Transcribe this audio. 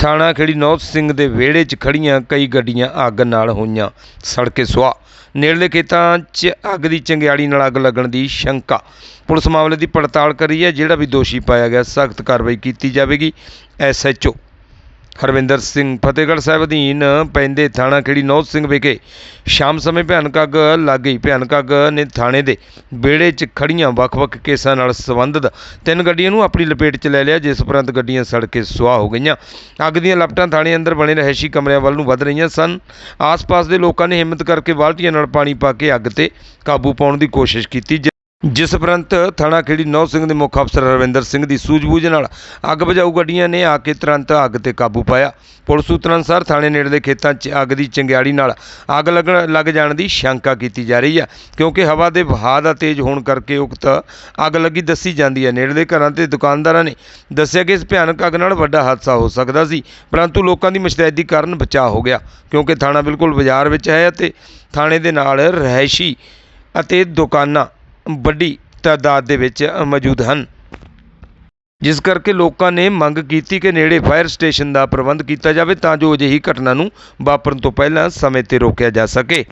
ਥਾਣਾ ਖੇੜੀ ਨੌਤ ਸਿੰਘ ਦੇ ਵਿਹੜੇ 'ਚ ਖੜੀਆਂ ਕਈ ਗੱਡੀਆਂ ਅੱਗ ਨਾਲ ਹੋਈਆਂ। ਸੜਕੇ ਸੁਆਹ। ਨੇੜਲੇ ਖੇਤਾਂ 'ਚ ਅੱਗ ਦੀ ਚੰਗਿਆੜੀ ਨਾਲ ਅੱਗ ਲੱਗਣ ਦੀ ਸ਼ੰਕਾ। ਪੁਲਿਸ ਮਾਮਲੇ ਦੀ ਪੜਤਾਲ ਕਰ ਰਹੀ ਹੈ, ਜਿਹੜਾ ਵੀ ਦੋਸ਼ੀ ਪਾਇਆ ਗਿਆ, ਸਖਤ ਕਾਰਵਾਈ ਕੀਤੀ ਜਾਵੇਗੀ। ਐਸਐਚਓ ਹਰਵਿੰਦਰ ਸਿੰਘ ਫਤਿਹਗੜ੍ਹ ਸਾਹਿਬ ਅਧੀਨ ਪੈਂਦੇ ਥਾਣਾ ਖੇੜੀ ਨੌਤ ਸਿੰਘ ਵਿਖੇ ਸ਼ਾਮ ਸਮੇਂ ਭਿਆਨਕ ਅੱਗ ਲੱਗ ਗਈ। ਭਿਆਨਕ ਅੱਗ ਨੇ ਥਾਣੇ ਦੇ ਵਿਹੜੇ 'ਚ ਖੜੀਆਂ ਵੱਖ-ਵੱਖ ਕੇਸਾਂ ਨਾਲ ਸੰਬੰਧਿਤ ਤਿੰਨ ਗੱਡੀਆਂ ਨੂੰ ਆਪਣੀ ਲਪੇਟ 'ਚ ਲੈ ਲਿਆ, ਜਿਸ ਉਪਰੰਤ ਗੱਡੀਆਂ ਸੜ ਕੇ ਸੁਆਹ ਹੋ ਗਈਆਂ। ਅੱਗ ਦੀਆਂ ਲਪਟਾਂ ਥਾਣੇ ਅੰਦਰ ਬਣੇ ਰਹਿਸ਼ੀ ਕਮਰਿਆਂ ਵੱਲ ਨੂੰ ਵੱਧ ਰਹੀਆਂ ਸਨ। ਆਸ-ਪਾਸ ਦੇ ਲੋਕਾਂ ਨੇ ਹਿੰਮਤ ਕਰਕੇ ਬਾਲਟੀਆਂ ਨਾਲ ਪਾਣੀ ਪਾ ਕੇ ਅੱਗ ਤੇ ਕਾਬੂ ਪਾਉਣ ਦੀ ਕੋਸ਼ਿਸ਼ ਕੀਤੀ ਜਿ- ਜਿਸ ਉਪਰੰਤ ਥਾਣਾ ਖੇੜੀ ਨੌ ਸਿੰਘ ਦੇ ਮੁੱਖ ਅਫਸਰ ਰਵਿੰਦਰ ਸਿੰਘ ਦੀ ਸੂਝਬੂਝ ਨਾਲ ਅੱਗ ਬੁਝਾਊ ਗੱਡੀਆਂ ਨੇ ਆ ਕੇ ਤੁਰੰਤ ਅੱਗ ਤੇ ਕਾਬੂ ਪਾਇਆ। ਪੁਲਿਸ ਸੂਤਰਾਂ ਅਨੁਸਾਰ ਥਾਣੇ ਨੇੜੇ ਖੇਤਾਂ 'ਚ ਅੱਗ ਦੀ ਚੰਗਿਆੜੀ ਨਾਲ ਅੱਗ ਲੱਗਣ ਲੱਗ ਜਾਣ ਦੀ ਸ਼ੰਕਾ ਕੀਤੀ ਜਾ ਰਹੀ ਹੈ, ਕਿਉਂਕਿ ਹਵਾ ਦੇ ਵਹਾਅ ਦਾ ਤੇਜ਼ ਹੋਣ ਕਰਕੇ ਉਕਤ ਅੱਗ ਲੱਗੀ ਦੱਸੀ ਜਾਂਦੀ ਹੈ। ਨੇੜਲੇ ਘਰਾਂ ਤੇ ਦੁਕਾਨਦਾਰਾਂ ਨੇ ਦੱਸਿਆ ਕਿ ਇਸ ਭਿਆਨਕ ਅੱਗ ਨਾਲ ਵੱਡਾ ਹਾਦਸਾ ਹੋ ਸਕਦਾ ਸੀ, ਪਰੰਤੂ ਲੋਕਾਂ ਦੀ ਮੁਸ਼ਤੈਦੀ ਕਾਰਨ ਬਚਾਅ ਹੋ ਗਿਆ, ਕਿਉਂਕਿ ਥਾਣਾ ਬਿਲਕੁਲ ਬਾਜ਼ਾਰ ਵਿੱਚ ਹੈ ਅਤੇ ਥਾਣੇ ਦੇ ਨਾਲ ਰਹਿਸ਼ੀ ਅਤੇ ਦੁਕਾਨਾਂ ਵੱਡੀ ਤਾਦਾਦ ਦੇ ਵਿੱਚ ਮੌਜੂਦ ਹਨ। ਜਿਸ ਕਰਕੇ ਲੋਕਾਂ ਨੇ ਮੰਗ ਕੀਤੀ ਕਿ ਨੇੜੇ ਫਾਇਰ ਸਟੇਸ਼ਨ ਦਾ ਪ੍ਰਬੰਧ ਕੀਤਾ ਜਾਵੇ ਤਾਂ ਜੋ ਅਜਿਹੀ ਘਟਨਾ ਨੂੰ ਵਾਪਰਨ ਤੋਂ ਪਹਿਲਾਂ ਸਮੇਂ ਤੇ ਰੋਕਿਆ ਜਾ ਸਕੇ।